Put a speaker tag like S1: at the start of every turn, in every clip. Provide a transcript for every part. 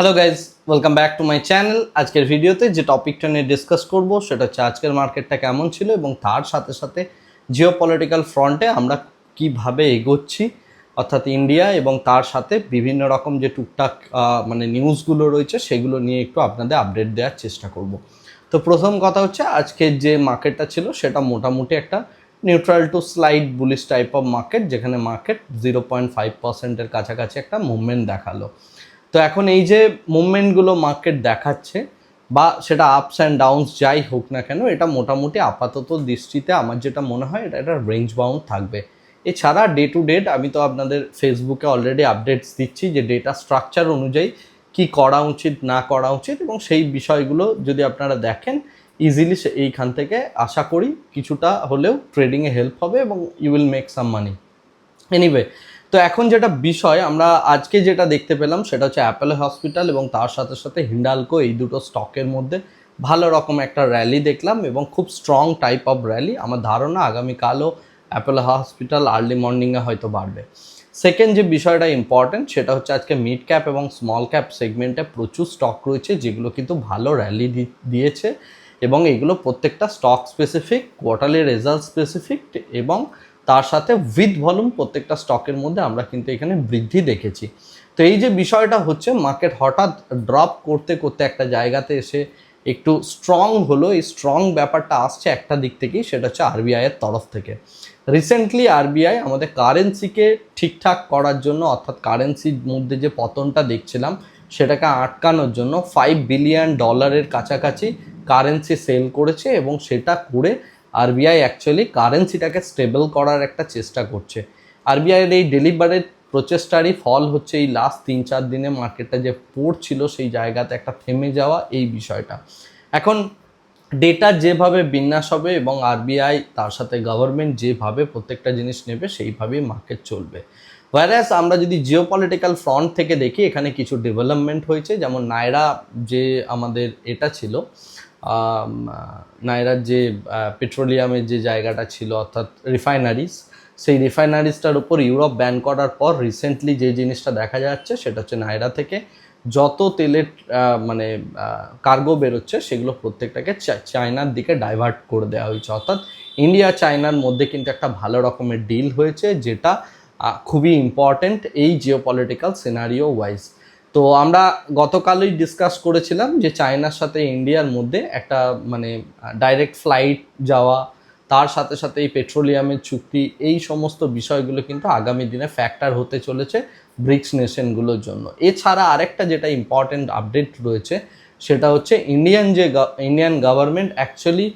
S1: Hello guys welcome back to my channel আজকের ভিডিওতে যে টপিকটা নিয়ে ডিসকাস করব, সেটা হচ্ছে আজকের মার্কেটটা কেমন ছিল এবং তার সাথে সাথে জিও পলিটিক্যাল ফ্রন্টে আমরা কীভাবে এগোচ্ছি, অর্থাৎ ইন্ডিয়া এবং তার সাথে বিভিন্ন রকম যে টুকটাক মানে নিউজগুলো রয়েছে, সেগুলো নিয়ে একটু আপনাদের আপডেট দেওয়ার চেষ্টা করব। তো প্রথম কথা হচ্ছে আজকের যে মার্কেটটা ছিল, সেটা মোটামুটি একটা neutral to slide bullish type of market যেখানে মার্কেট জিরো পয়েন্ট ফাইভ পার্সেন্টের কাছাকাছি একটা মুভমেন্ট দেখাল। তো এখন এই যে মুভমেন্টগুলো মার্কেট দেখাচ্ছে বা সেটা আপস অ্যান্ড ডাউনস যাই হোক না কেন, এটা মোটামুটি আপাতত দৃষ্টিতে আমার যেটা মনে হয় এটা একটা রেঞ্জ বাউন্ড থাকবে। এছাড়া ডে টু ডেট আমি তো আপনাদের ফেসবুকে অলরেডি আপডেটস দিচ্ছি যে ডেটা স্ট্রাকচার অনুযায়ী কি করা উচিত, না করা উচিত এবং সেই বিষয়গুলো যদি আপনারা দেখেন ইজিলি এইখান থেকে আশা করি কিছুটা হলেও ট্রেডিংয়ে হেল্প হবে এবং you will make some money anyway তো এখন যেটা বিষয়, আমরা আজকে যেটা দেখতে পেলাম সেটা হচ্ছে অ্যাপেলো হসপিটাল এবং তার সাথে সাথে হিন্ডালকো এই দুটো স্টকের মধ্যে ভালো রকম একটা র্যালি দেখলাম এবং খুব স্ট্রং টাইপ অফ র্যালি আমার ধারণা আগামীকালও অ্যাপেলো হসপিটাল আর্লি মর্নিংয়ে হয়তো বাড়বে। সেকেন্ড যে বিষয়টা ইম্পর্টেন্ট সেটা হচ্ছে আজকে মিড ক্যাপ এবং স্মল ক্যাপ সেগমেন্টে প্রচুর স্টক রয়েছে, যেগুলো কিন্তু ভালো র্যালি দিয়েছে। এবং এগুলো প্রত্যেকটা stock specific quarterly result specific এবং তার সাথে উইথ ভলিউম প্রত্যেকটা স্টকের মধ্যে আমরা কিন্তু এখানে বৃদ্ধি দেখেছি। তো এই যে বিষয়টা হচ্ছে মার্কেট হঠাৎ ড্রপ করতে করতে একটা জায়গাতে এসে একটু স্ট্রং হলো। এই স্ট্রং ব্যাপারটা আসছে একটা দিক থেকেই, সেটা হচ্ছে আরবিআই এর তরফ থেকে। রিসেন্টলি আরবিআই আমাদের কারেন্সিকে ঠিকঠাক করার জন্য, অর্থাৎ কারেন্সির মধ্যে যে পতনটা দেখছিলাম, সেটাকে আটকানোর জন্য ফাইভ বিলিয়ন ডলারের কাছাকাছি কারেন্সি সেল করেছে এবং সেটা করে আরবিআই অ্যাকচুয়ালি কারেন্সিটাকে স্টেবল করার একটা চেষ্টা করছে। আরবিআইয়ের এই ডেলিভারের প্রচেষ্টারই ফল হচ্ছে এই লাস্ট তিন চার দিনে মার্কেটটা যে পড়ছিল সেই জায়গাতে একটা থেমে যাওয়া এই বিষয়টা। এখন ডেটা যেভাবে বিন্যাস হবে এবং আরবিআই তার সাথে গভর্নমেন্ট যেভাবে প্রত্যেকটা জিনিস নেবে সেইভাবেই মার্কেট চলবে। ওয়ারাস আমরা যদি জিও পলিটিক্যাল ফ্রন্ট থেকে দেখি, এখানে কিছু ডেভেলপমেন্ট হয়েছে, যেমন নায়রা যে আমাদের এটা ছিল নায়রার যে পেট্রোলিয়ামের যে জায়গাটা ছিল, অর্থাৎ রিফাইনারিজ, সেই রিফাইনারিজটার উপর ইউরোপ ব্যান করার পর রিসেন্টলি যে জিনিসটা দেখা যাচ্ছে, সেটা হচ্ছে নায়রা থেকে যত তেলের মানে কার্গো বেরোচ্ছে, সেগুলো প্রত্যেকটাকে চায়নার দিকে ডাইভার্ট করে দেওয়া হয়েছে। অর্থাৎ ইন্ডিয়া চায়নার মধ্যে কিন্তু একটা ভালো রকমের ডিল হয়েছে, যেটা খুবই ইম্পর্ট্যান্ট এই জিও পলিটিক্যাল সিনারিও ওয়াইজ তো আমরা গতকালই ডিসকাস করেছিলাম যে চায়নার সাথে ইন্ডিয়ার মধ্যে একটা মানে ডাইরেক্ট ফ্লাইট যাওয়া, তার সাথে সাথে এই পেট্রোলিয়ামের চুক্তি, এই সমস্ত বিষয়গুলো কিন্তু আগামী দিনে ফ্যাক্টর হতে চলেছে ব্রিক্স নেশনগুলোর জন্য। এছাড়া আরেকটা যেটা ইম্পর্টেন্ট আপডেট রয়েছে, সেটা হচ্ছে ইন্ডিয়ান যে ইন্ডিয়ান গভর্নমেন্ট অ্যাকচুয়ালি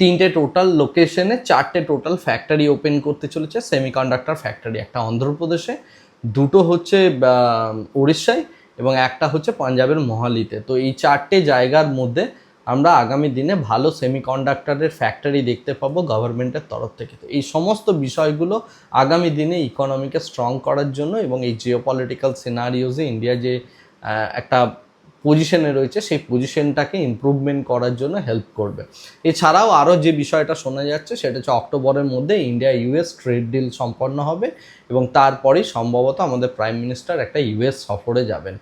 S1: তিনটে টোটাল লোকেশনে চারটে টোটাল ফ্যাক্টরি ওপেন করতে চলেছে সেমিকন্ডাক্টর ফ্যাক্টরি একটা অন্ধ্রপ্রদেশে দুটো হচ্ছে উড়িষ্যায় এবং একটা হচ্ছে পাঞ্জাবের মহালিতে। তো এই চারটে জায়গার মধ্যে আমরা আগামী দিনে ভালো সেমিকন্ডাক্টরের ফ্যাক্টরি দেখতে পাবো গভর্নমেন্টের তরফ থেকে। তো এই সমস্ত বিষয়গুলো আগামী দিনে ইকোনমিকে স্ট্রং করার জন্য এবং এই জিও পলিটিক্যাল সিনারিওজে ইন্ডিয়া যে একটা পজিশনে রয়েছে, সেই পজিশনটাকে ইমপ্রুভমেন্ট করার জন্য হেল্প করবে। এছাড়াও আরও যে বিষয়টা শোনা যাচ্ছে, সেটা হচ্ছে অক্টোবরের মধ্যে ইন্ডিয়া ইউএস ট্রেড ডিল সম্পন্ন হবে এবং তারপরেই সম্ভবত আমাদের প্রাইম মিনিস্টার একটা ইউএস সফরে যাবেন।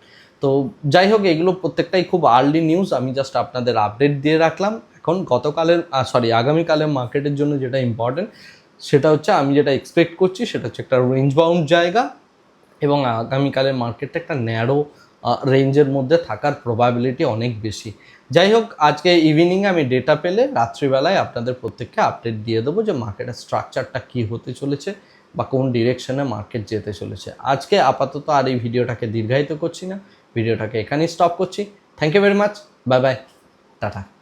S1: তো যাই হোক, এগুলো প্রত্যেকটাই খুব আর্লি নিউজ আমি জাস্ট আপনাদের আপডেট দিয়ে রাখলাম। এখন গতকালের সরি আগামীকালের মার্কেটের জন্য যেটা ইম্পর্টেন্ট সেটা হচ্ছে আমি যেটা এক্সপেক্ট করছি, সেটা হচ্ছে একটা রেঞ্জ বাউন্ড জায়গা এবং আগামীকালের মার্কেটটা একটা ন্যারো রেঞ্জের মধ্যে থাকার প্রবাবিলিটি অনেক বেশি। যাই হোক, আজকে ইভিনিংয়ে আমি ডেটা পেলে রাত্রিবেলায় আপনাদের প্রত্যেককে আপডেট দিয়ে দেবো যে মার্কেটের স্ট্রাকচারটা কী হতে চলেছে বা কোন ডিরেকশনে মার্কেট যেতে চলেছে। আজকে আপাতত আর এই ভিডিওটাকে দীর্ঘায়িত করছি না। ভিডিওটাকে এখানেই স্টপ করছি। Thank you very much bye bye tata.